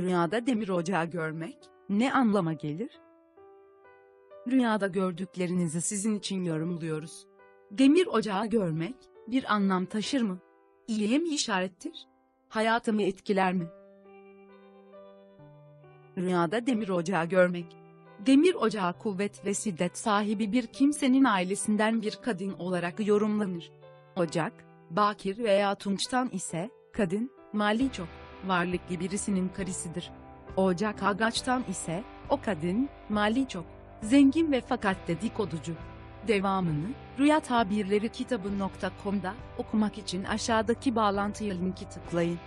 Rüyada demir ocağı görmek ne anlama gelir? Rüyada gördüklerinizi sizin için yorumluyoruz. Demir ocağı görmek bir anlam taşır mı? İyiye mi işarettir? Hayatımı etkiler mi? Rüyada demir ocağı görmek. Demir ocağı kuvvet ve şiddet sahibi bir kimsenin ailesinden bir kadın olarak yorumlanır. Ocak, bakir veya tunçtan ise, kadın, mali çok, varlıklı birisinin karısıdır. Ocak ağaçtan ise, o kadın, mali çok, zengin ve fakat dedikoducu. Devamını, Rüya Tabirleri kitabı.com'da okumak için aşağıdaki bağlantıya linki tıklayın.